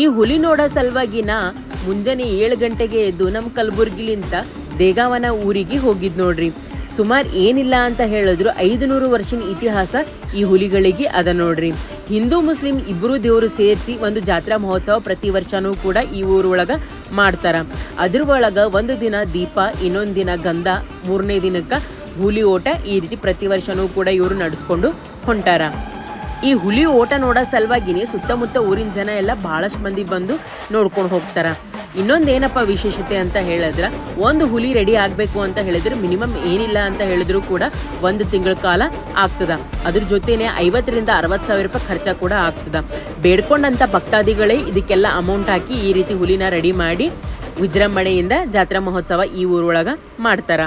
ಈ ಹುಲಿ ನೋಡೋ ಸಲುವಾಗಿ ನಾ ಮುಂಜಾನೆ ಏಳು ಗಂಟೆಗೆ ಎದ್ದು ನಮ್ಮ ಕಲಬುರ್ಗಿಲಿಂದ ದೇಗಾವನ ಊರಿಗೆ ಹೋಗಿದ್ ನೋಡ್ರಿ. ಸುಮಾರು ಏನಿಲ್ಲ ಅಂತ ಹೇಳಿದ್ರು ಐದು ನೂರು ವರ್ಷದ ಇತಿಹಾಸ ಈ ಹುಲಿಗಳಿಗೆ ಅದ ನೋಡ್ರಿ. ಹಿಂದೂ, ಮುಸ್ಲಿಂ ಇಬ್ಬರು ದೇವರು ಸೇರಿಸಿ ಒಂದು ಜಾತ್ರಾ ಮಹೋತ್ಸವ ಪ್ರತಿ ವರ್ಷನೂ ಕೂಡ ಈ ಊರೊಳಗೆ ಮಾಡ್ತಾರ. ಅದ್ರ ಒಳಗ ಒಂದು ದಿನ ದೀಪ, ಇನ್ನೊಂದು ದಿನ ಗಂಧ, ಮೂರನೇ ದಿನಕ್ಕೆ ಹುಲಿ ಓಟ ಈ ರೀತಿ ಪ್ರತಿ ವರ್ಷನೂ ಕೂಡ ಇವರು ನಡೆಸ್ಕೊಂಡು ಹೊಂಟಾರ. ಈ ಹುಲಿ ಓಟ ನೋಡೋ ಸಲುವಾಗಿನೇ ಸುತ್ತಮುತ್ತ ಊರಿನ ಜನ ಎಲ್ಲ ಬಹಳಷ್ಟು ಮಂದಿ ಬಂದು ನೋಡ್ಕೊಂಡು ಹೋಗ್ತಾರ. ಇನ್ನೊಂದೇನಪ್ಪ ವಿಶೇಷತೆ ಅಂತ ಹೇಳಿದ್ರ, ಒಂದು ಹುಲಿ ರೆಡಿ ಆಗಬೇಕು ಅಂತ ಹೇಳಿದ್ರೆ ಮಿನಿಮಮ್ ಏನಿಲ್ಲ ಅಂತ ಹೇಳಿದ್ರು ಕೂಡ ಒಂದು ತಿಂಗಳ ಕಾಲ ಆಗ್ತದ. ಅದ್ರ ಜೊತೆನೆ ಐವತ್ತರಿಂದ ಅರವತ್ತು ಸಾವಿರ ರೂಪಾಯಿ ಖರ್ಚ ಕೂಡ ಆಗ್ತದ. ಬೇಡ್ಕೊಂಡಂಥ ಭಕ್ತಾದಿಗಳೇ ಇದಕ್ಕೆಲ್ಲ ಅಮೌಂಟ್ ಹಾಕಿ ಈ ರೀತಿ ಹುಲಿನ ರೆಡಿ ಮಾಡಿ ವಿಜೃಂಭಣೆಯಿಂದ ಜಾತ್ರಾ ಮಹೋತ್ಸವ ಈ ಊರೊಳಗ ಮಾಡ್ತಾರ.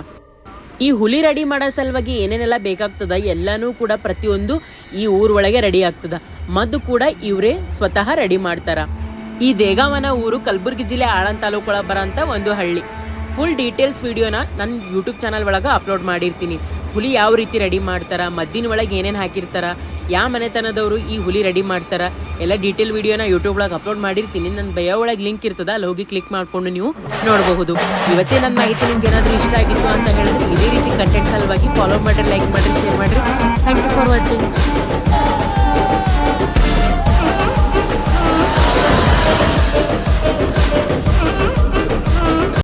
ಈ ಹುಲಿ ರೆಡಿ ಮಾಡೋ ಸಲುವಾಗಿ ಏನೇನೆಲ್ಲ ಬೇಕಾಗ್ತದ ಎಲ್ಲನೂ ಕೂಡ ಪ್ರತಿಯೊಂದು ಈ ಊರೊಳಗೆ ರೆಡಿ ಆಗ್ತದ. ಮದ್ದು ಕೂಡ ಇವರೇ ಸ್ವತಃ ರೆಡಿ ಮಾಡ್ತಾರ. ಈ ದೇಗಾವನ ಊರು ಕಲಬುರಗಿ ಜಿಲ್ಲೆ ಆಳಂದ ತಾಲೂಕೊಳಗೆ ಬರೋಂಥ ಒಂದು ಹಳ್ಳಿ. ಫುಲ್ ಡೀಟೇಲ್ಸ್ ವಿಡಿಯೋನ ನನ್ನ ಯೂಟ್ಯೂಬ್ ಚಾನಲ್ ಒಳಗೆ ಅಪ್ಲೋಡ್ ಮಾಡಿರ್ತೀನಿ. ಹುಲಿ ಯಾವ ರೀತಿ ರೆಡಿ ಮಾಡ್ತಾರ, ಮದ್ದಿನ ಒಳಗೆ ಏನೇನು ಹಾಕಿರ್ತಾರ ಯಾವ ಮನೆತನದವರು ಈ ಹುಲಿ ರೆಡಿ ಮಾಡ್ತಾರ, ಎಲ್ಲ ಡೀಟೇಲ್ ವಿಡಿಯೋನ ಯೂಟ್ಯೂಬ್ ಒಳಗೆ ಅಪ್ಲೋಡ್ ಮಾಡಿರ್ತೀನಿ. ನನ್ನ ಬಯೋ ಒಳಗೆ ಲಿಂಕ್ ಇರ್ತದ, ಅಲ್ಲಿ ಹೋಗಿ ಕ್ಲಿಕ್ ಮಾಡ್ಕೊಂಡು ನೀವು ನೋಡಬಹುದು. ಇವತ್ತೇ ನನ್ನ ಮಾಹಿತಿ ನಿಮ್ಗೆ ಏನಾದರೂ ಇಷ್ಟ ಆಗಿತ್ತು ಅಂತ ಹೇಳಿದ್ರೆ ಇದೇ ರೀತಿ ಕಂಟೆಂಟ್ ಸಲುವಾಗಿ ಫಾಲೋ ಮಾಡಿರಿ ಲೈಕ್ ಮಾಡಿರಿ ಶೇರ್ ಮಾಡಿರಿ. Thank you for watching